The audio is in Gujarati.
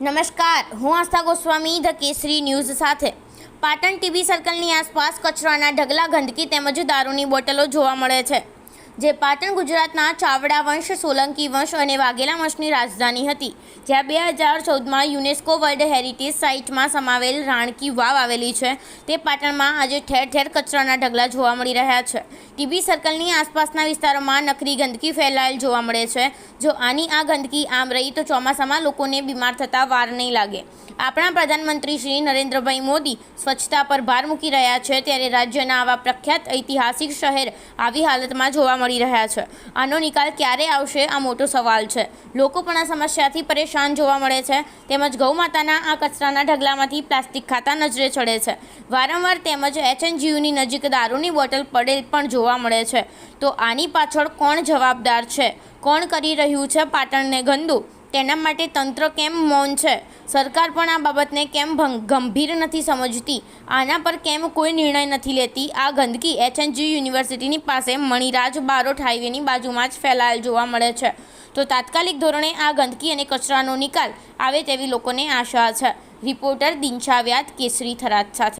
નમસ્કાર, હું આસ્થા ગોસ્વામી, ધ કેસરી ન્યૂઝ સાથે. પાટણ ટીબી સર્કલની આસપાસ કચરાના ઢગલા, ગંદકી તેમજ દારૂની બોટલો જોવા મળે છે. જે પાટણ ગુજરાતના ચાવડા વંશ, સોલંકી વંશ અને વાઘેલા વંશની રાજધાની હતી, જ્યાં બે હજાર ચૌદમાં યુનેસ્કો વર્લ્ડ હેરિટેજ સાઇટમાં સમાવેલ રાણકી વાવ આવેલી છે. તે પાટણમાં આજે ઠેર ઠેર કચરાના ઢગલા જોવા મળી રહ્યા છે. ટીબી સર્કલની આસપાસના વિસ્તારોમાં નકરી ગંદકી ફેલાયેલ જોવા મળે છે. જો આની આ ગંદકી આમ રહી તો ચોમાસામાં લોકોને બીમાર થતા વાર નહીં લાગે. આપણા પ્રધાનમંત્રી શ્રી નરેન્દ્રભાઈ મોદી સ્વચ્છતા પર ભાર મૂકી રહ્યા છે ત્યારે રાજ્યના આવા પ્રખ્યાત ઐતિહાસિક શહેર આવી હાલતમાં જોવા મળી રહ્યા છે. આનો નિકાલ ક્યારે આવશે આ મોટો સવાલ છે. લોકો પણ આ સમસ્યાથી પરેશાન જોવા મળે છે. તેમજ ગૌમાતાના આ કચરાના ઢગલામાંથી પ્લાસ્ટિક ખાતા નજરે ચડે છે. વારંવાર તેમજ એચએનજીયુની નજીક દારૂની બોટલ પડેલ પણ જોવા મળે છે. તો આની પાછળ કોણ જવાબદાર છે? કોણ કરી રહ્યું છે પાટણને ગંદુ? તેના માટે તંત્ર કેમ મૌન છે? સરકાર પણ આ બાબતને કેમ ગંભીર નથી સમજતી? આના પર કેમ કોઈ નિર્ણય નથી લેતી? આ ગંદકી એચએનજી યુનિવર્સિટીની પાસે મણિરાજ બારોટ હાઈવેની બાજુમાં જ ફેલાયેલ જોવા મળે છે. તો તાત્કાલિક ધોરણે આ ગંદકી અને કચરાનો નિકાલ આવે તેવી લોકોને આશા છે. રિપોર્ટર દિનશા વ્યાદ કેસરી થરાદ સાથે.